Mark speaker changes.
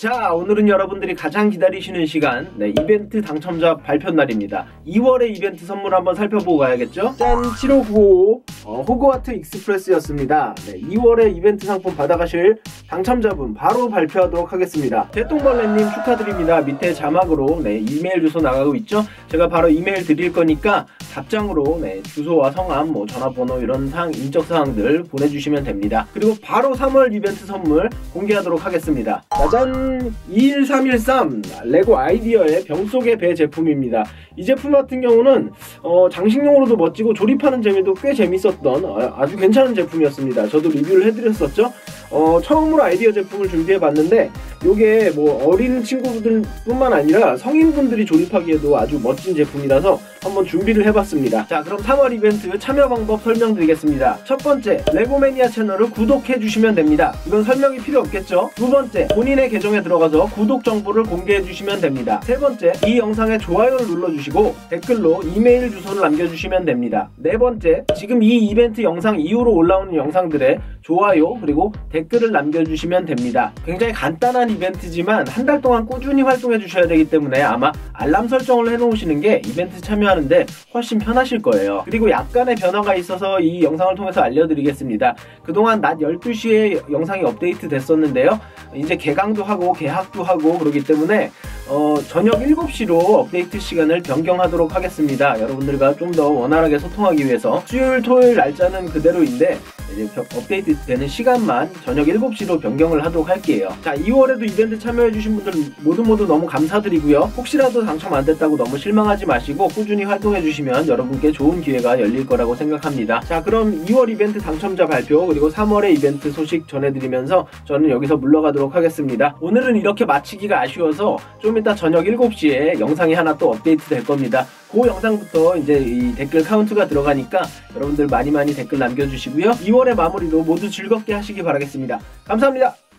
Speaker 1: 자 오늘은 여러분들이 가장 기다리시는 시간 네, 이벤트 당첨자 발표 날입니다. 2월의 이벤트 선물 한번 살펴보고 가야겠죠? 짠 7595 어, 호그와트 익스프레스였습니다. 네, 2월의 이벤트 상품 받아가실 당첨자분 바로 발표하도록 하겠습니다. 대똥벌레님 축하드립니다. 밑에 자막으로 네, 이메일 주소 나가고 있죠? 제가 바로 이메일 드릴 거니까 답장으로 네, 주소와 성함 뭐 전화번호 이런 사항 인적 사항들 보내주시면 됩니다 그리고 바로 3월 이벤트 선물 공개하도록 하겠습니다 짜잔 21313 레고 아이디어의 병 속의 배 제품입니다. 이 제품 같은 경우는 어, 장식용으로도 멋지고 조립하는 재미도 꽤 재밌었던 어, 아주 괜찮은 제품이었습니다. 저도 리뷰를 해드렸었죠. 어, 처음으로 아이디어 제품을 준비해봤는데 이게 뭐 어린 친구들 뿐만 아니라 성인분들이 조립하기에도 아주 멋진 제품이라서 한번 준비를 해봤습니다. 자 그럼 3월 이벤트 참여 방법 설명드리겠습니다. 첫 번째 레고매니아 채널을 구독해주시면 됩니다. 이건 설명이 필요 없겠죠? 두 번째 본인의 계정에 들어가서 구독 정보를 공개해주시면 됩니다. 세 번째 이 영상에 좋아요를 눌러주시고 댓글로 이메일 주소를 남겨주시면 됩니다. 네 번째 지금 이 이벤트 영상 이후로 올라오는 영상들에 좋아요 그리고 댓글을 남겨주시면 됩니다. 굉장히 간단한 이벤트지만 한 달 동안 꾸준히 활동해 주셔야 되기 때문에 아마 알람 설정을 해놓으시는 게 이벤트 참여하는데 훨씬 편하실 거예요. 그리고 약간의 변화가 있어서 이 영상을 통해서 알려드리겠습니다. 그동안 낮 12시에 영상이 업데이트 됐었는데요. 이제 개강도 하고 개학도 하고 그러기 때문에 어, 저녁 7시로 업데이트 시간을 변경하도록 하겠습니다. 여러분들과 좀 더 원활하게 소통하기 위해서 수요일 토요일 날짜는 그대로인데 이제 업데이트 되는 시간만 저녁 7시로 변경을 하도록 할게요. 자, 2월에도 이벤트 참여해주신 분들 모두 모두 너무 감사드리고요. 혹시라도 당첨 안 됐다고 너무 실망하지 마시고 꾸준히 활동해주시면 여러분께 좋은 기회가 열릴 거라고 생각합니다. 자, 그럼 2월 이벤트 당첨자 발표 그리고 3월의 이벤트 소식 전해드리면서 저는 여기서 물러가도록 하겠습니다. 오늘은 이렇게 마치기가 아쉬워서 좀 이따 저녁 7시에 영상이 하나 또 업데이트 될 겁니다. 그 영상부터 이제 이 댓글 카운트가 들어가니까 여러분들 많이 많이 댓글 남겨주시고요. 2월의 마무리도 모두 즐겁게 하시기 바라겠습니다. 감사합니다.